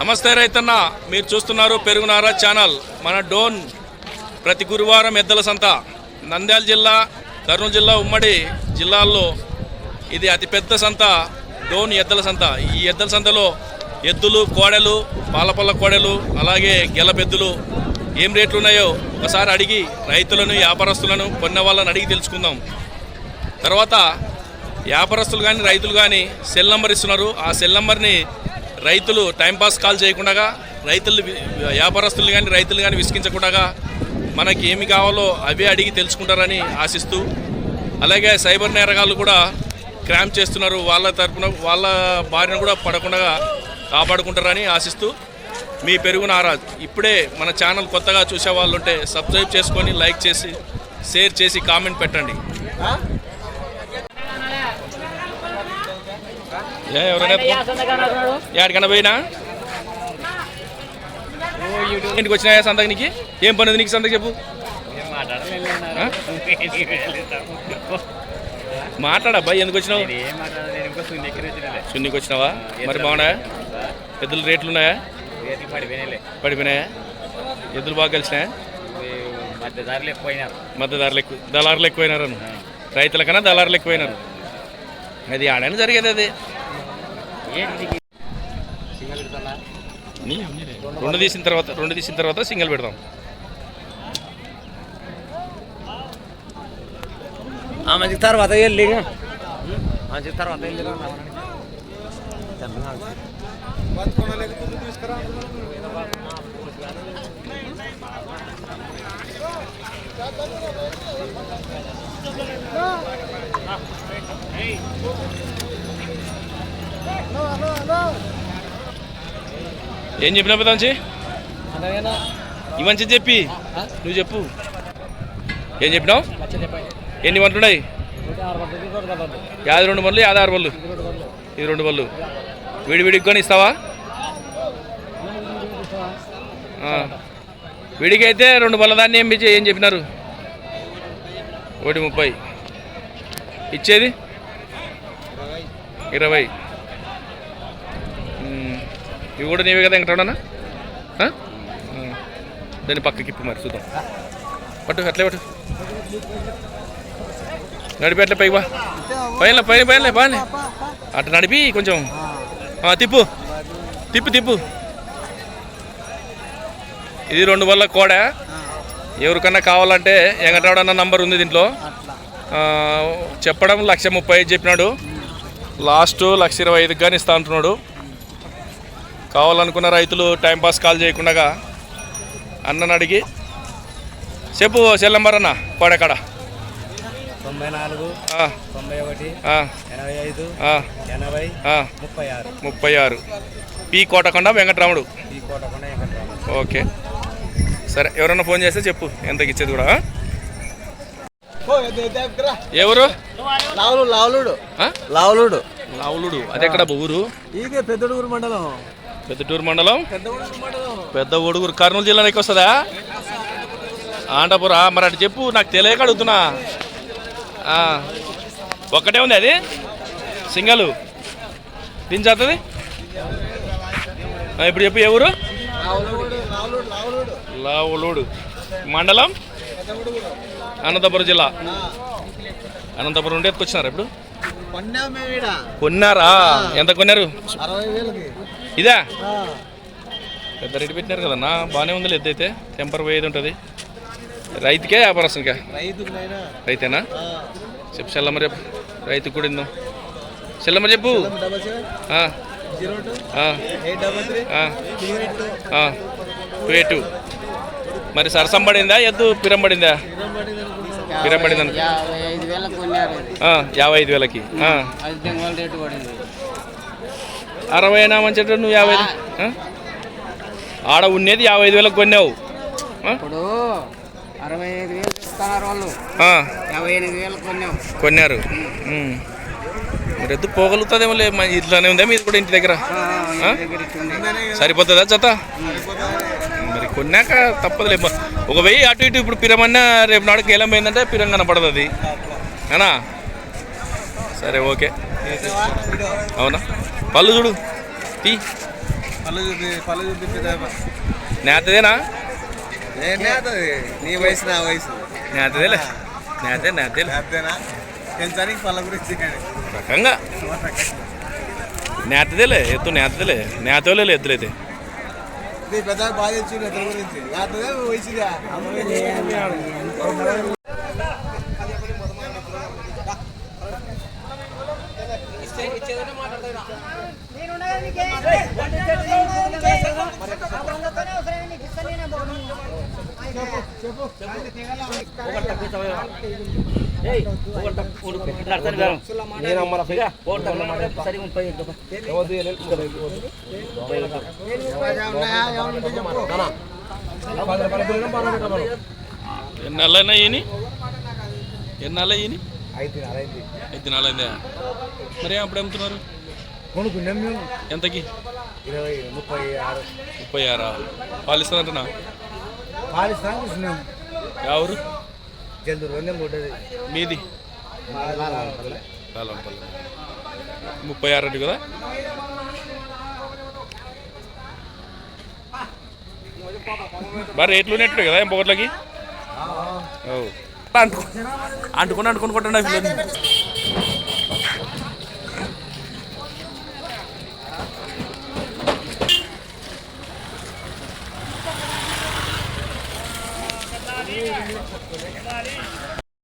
నమస్తే రైతన్న మీరు చూస్తున్నారు పెరుగునారా ఛానల్. మన డోన్ ప్రతి గురువారం ఎద్దల సంత. నంద్యాల జిల్లా కర్నూలు జిల్లా ఉమ్మడి జిల్లాల్లో ఇది అతిపెద్ద సంత డోన్ ఎద్దల సంత. ఈ ఎద్దల సంతలో ఎద్దులు కోడెలు పాలపల్ల కోడెలు అలాగే గెలబెద్దులు ఏం రేట్లు ఉన్నాయో ఒకసారి అడిగి రైతులను వ్యాపారస్తులను కొన్న వాళ్ళని అడిగి తెలుసుకుందాం. తర్వాత వ్యాపారస్తులు కానీ రైతులు కానీ సెల్ నంబర్ ఇస్తున్నారు. ఆ సెల్ నంబర్ని రైతులు టైంపాస్ కాల్ చేయకుండా రైతులు వ్యాపారస్తులు కానీ రైతులు కానీ విసిగించకుండా మనకి ఏమి కావాలో అవే అడిగి తెలుసుకుంటారని ఆశిస్తూ అలాగే సైబర్ నేరగాళ్ళు కూడా క్రామ్ చేస్తున్నారు. వాళ్ళ తరపున వాళ్ళ బారిన కూడా పడకుండా కాపాడుకుంటారని ఆశిస్తూ మీ పెరుగు నారాజ్ ఇప్పుడే మన ఛానల్ కొత్తగా చూసే వాళ్ళు ఉంటే సబ్స్క్రైబ్ చేసుకొని లైక్ చేసి షేర్ చేసి కామెంట్ పెట్టండి. ఏ ఎవరైనా పోయినా? ఇంటికి వచ్చినాయా సంతకి నీకు? ఏం పని నీకు సంతకి చెప్పు? మాట్లాడబ్బా ఎందుకు వచ్చినావు? సున్నికి వచ్చినావా? మరి బాగున్నాయా? ఎద్దుల రేట్లు ఉన్నాయా పడిపోయినాయా? ఎద్దులు బాగా కలిసినాయా? మధ్య దారిలో ఎక్కువైనారు మద్దదారులు ఎక్కువ దళారులు ఎక్కువైనారు రైతుల కన్నా దళారులు ఎక్కువైనారు. అది ఆడైనా జరిగేది అది. రెండు తీసిన తర్వాత రెండు తీసిన తర్వాత సింగిల్ పెడదాం. మంచి తర్వాత వెళ్ళి మంచి తర్వాత వెళ్ళి ఏం చెప్పినా పెద్దంచి ఈ మంచి చెప్పి. నువ్వు చెప్పు. ఏం చెప్పినావు? ఎన్ని వంటలు ఉన్నాయి యాది రెండు బళ్ళు యాది ఆరు బళ్ళు ఇది రెండు బళ్ళు విడి విడికి కొని ఇస్తావా. విడికి అయితే రెండు బల్ల దాన్ని ఏం ఏం చెప్పినారు? ఒకటి ముప్పై. ఇచ్చేది? ఇరవై. ఇవి కూడా నీవే కదా వెంకటరమణ దాన్ని పక్కకి ఇప్పు మరి చూద్దాం. పట్టు అట్లే పట్టు. నడిపి అట్లే పైకి బా. పైన పైన పైన బాగానే అట్లా నడిపి కొంచెం. తిప్పు. తిప్పు తిప్పు. ఇది రెండు వల్ల కోడ? ఎవరికన్నా కావాలంటే వెంకటరావు నంబర్ ఉంది దీంట్లో. చెప్పడం లక్ష ముప్పై చెప్పినాడు. లాస్ట్ లక్ష ఇరవై ఐదుకి కానీ ఇస్తా అంటున్నాడు. కావాలనుకున్న రైతులు టైంపాస్ కాల్ చేయకుండా అన్నని అడిగి చెప్పు సెల్ నెంబర్ అన్న కోడెకాడ తొంభై నాలుగు ఆ, తొంభై ఒకటి ఆ, ఎనభై ఐదు ఆ, ఎనభై ఆ, ముప్పై ఆరు. ముప్పై ఆరు. పి కోటకొండ వెంకటరాముడు. ఓకే. సరే ఎవరన్నా ఫోన్ చేస్తే చెప్పు ఎంతకి ఇచ్చేది కూడా ఆ? ఎవరు? లావులు లావులుడు? లావులుడు. లావులుడు. అది ఎక్కడ ఊరు? ఇదే పెద్దడుగురు మండలం. పెద్దటూరు మండలం? పెద్ద ఒడుగురు కర్నూలు జిల్లాలోకి వస్తుందా? ఆంటపురా మరి అటు చెప్పు నాకు తెలియక అడుగుతున్నా. ఒక్కటే ఉంది అది? సింగల్. దించేస్తుంది ఇప్పుడు చెప్పు ఊరు? లావులుడు. మండలం? అనంతపురం జిల్లా. అనంతపురం నుండి ఎత్తుకొచ్చినారు ఇప్పుడు? కొన్నారా? ఎంత కొన్నారు? ఇదా? పెద్ద రేటు పెట్టినారు కదన్నా బాగానే ఉంది ఎద్దు అయితే. టెంపర్ పోయేది ఉంటుంది. రైతుకే వ్యాపారస్తునికా రైతేనా? చెప్పు సెల్లమ్మ చెప్పు. రైతుకు కూడా ఇందాం సెల్లమ్మ చెప్పు. టూ. ఆ, ఎయిట్ మరి సరసం పడిందా? ఎద్దు పిరం పడిందా? పిరం పడింది అనుకో యాభై ఐదు వేలకు అరవై అయినా మంచి నువ్వు యాభై? ఆడ ఉన్నది యాభై ఐదు వేలకు కొన్నావు. ఆ? ఇప్పుడు అరవై ఐదు వేలు ఇస్తున్నారు వాళ్ళు. ఆ, యాభై ఎనిమిది వేలకు కొన్నాం కొన్నారు. ఎద్దు పోగలుగుతుందేమో లే ఇట్లానే ఉందా? మీది కూడా ఇంటి దగ్గర? సరిపోతుందా జత? మరి కొన్నాక తప్పదులే. మ- ఒక వెయ్యి అటు ఇటు ఇప్పుడు పిరమన్నా రేపు నాడు గేలం పోయిందంటే పిరం కనపడదు అది. అనా? సరే ఓకే. అవునా? పళ్ళు చూడు. తీ. పళ్ళు చూపి పళ్ళు చూపించదా నేతదేనా? నీ వయసు నా వయసు. నేతదేలే. నేతే నేతేలే. అంతేనా పెంచడానికి పళ్ళ గురించి రకంగా. నేతదేలే ఎత్తు నేతదేలే. నేతోలే ఎద్దులైతే నీ పెద్ద బాగా తెచ్చు గురించి. అదే వయసుగా. ఎన్ని ఈయని? ఎన్ని ఈయని? ఐదు నెలలైందా మరి అప్పుడు అమ్ముతున్నారు? కొనుక్కున్నాం మేము ఎంతకి? ఇరవై ముప్పై ఆరు. ముప్పై ఆరా? పాలిస్తానంటున్నా పాలిస్తాను ఎవరు మీది ముప్పై ఆరు అంటే కదా బాగా రేట్లు ఉన్నట్టు కదా పొగట్లకి అంటుకుని అంటుకుని కొట్టండి